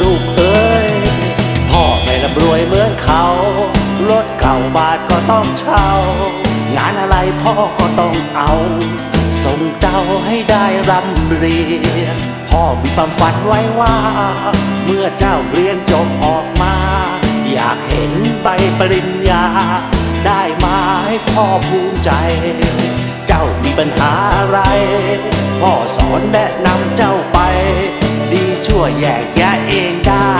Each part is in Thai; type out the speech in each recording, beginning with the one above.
ลูกเอ้ย พ่อไม่ร่ำรวยเหมือนเขา รถเก่าบาทก็ต้องเช่า งานอะไรพ่อก็ต้องเอา ส่งเจ้าให้ได้ร่ำเรียน พ่อมีความฝันไว้ว่า เมื่อเจ้าเรียนจบออกมา อยากเห็นใบปริญญา ได้มาให้พ่อภูมิใจ เจ้ามีปัญหาอะไร พ่อสอนแนะนำเจ้าไป ดีชั่วแยกแยะเองได้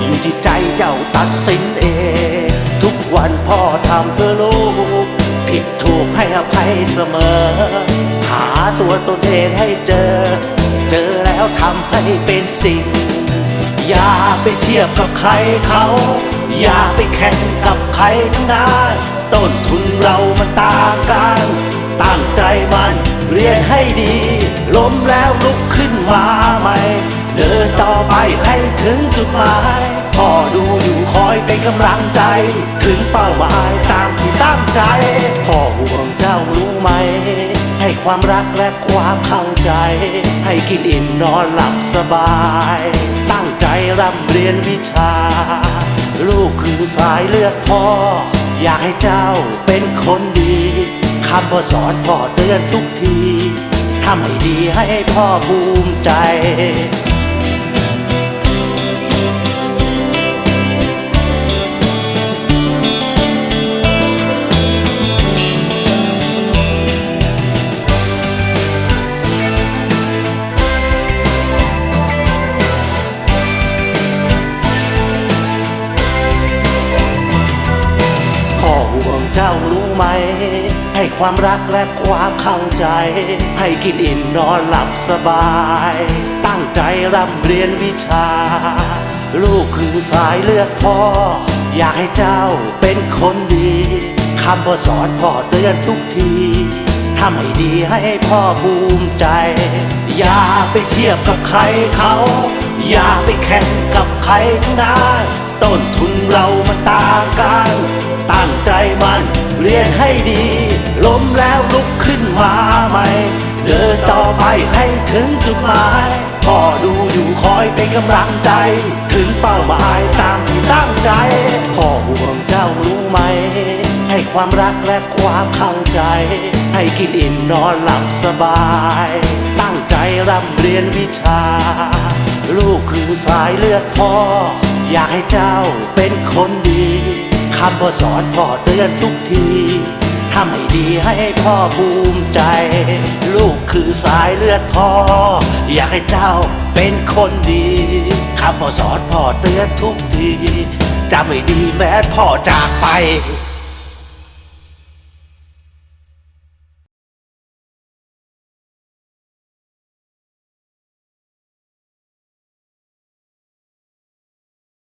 อยู่ที่ใจเจ้าตัดสินเอง ทุกวันพ่อทำเพื่อลูก ผิดถูกให้อภัยเสมอ หาตัวตนเองให้เจอ เจอแล้วทำให้เป็นจริง อย่าไปเทียบกับใครเขา อย่าไปแข่งกับใครทั้งนั้นต้นทุนเรามันต่างกัน ตั้งใจมันเรียนให้ดี ล้มแล้วลุกขึ้นมาใหม่ เดินต่อไปให้ถึงจุดหมายพ่อดูอยู่คอยเป็นกำลังใจ ถึงเป้าหมายตามที่ตั้งใจ พ่อห่วงเจ้ารู้ไหม ให้ความรักและความเข้าใจ ให้กินอิ่มนอนหลับสบาย ตั้งใจร่ำเรียนวิชา ลูกคือสายเลือดพ่อ อยากให้เจ้าเป็นคนดีคำพ่อสอนพ่อเตือนทุกทีทำให้ดีให้พ่อภูมิใจ ให้ความรักและความเข้าใจ ให้กินอิ่มนอนหลับสบาย ตั้งใจร่ำเรียนวิชา ลูกคือสายเลือดพ่อ อยากให้เจ้าเป็นคนดีคำพ่อสอนพ่อเตือนทุกทีทำให้ดีให้พ่อภูมิใจ อย่าไปเทียบกับใครเขา อย่าไปแข่งกับใครทั้งนั้นต้นทุนเรามันต่างกัน ตั้งใจมัน เรียนให้ดีล้มแล้วลุกขึ้นมาใหม่ เดินต่อไปให้ถึงจุดหมายพ่อดูอยู่คอยเป็นกำลังใจ ถึงเป้าหมายตามที่ตั้งใจพ่อห่วงเจ้ารู้ไหม ให้ความรักและความเข้าใจ ให้กินอิ่มนอนหลับสบาย ตั้งใจร่ำเรียนวิชา ลูกคือสายเลือดพ่อ อยากให้เจ้าเป็นคนดีำพ่อสอนพ่อเตือนทุกทีทำให้ดีให้พ่อภูมิใจ ลูกคือสายเลือดพ่อ อยากให้เจ้าเป็นคนดีคำพ่อสอนพ่อเตือนทุกทีจำไม่ดีแม้พ่อจากไป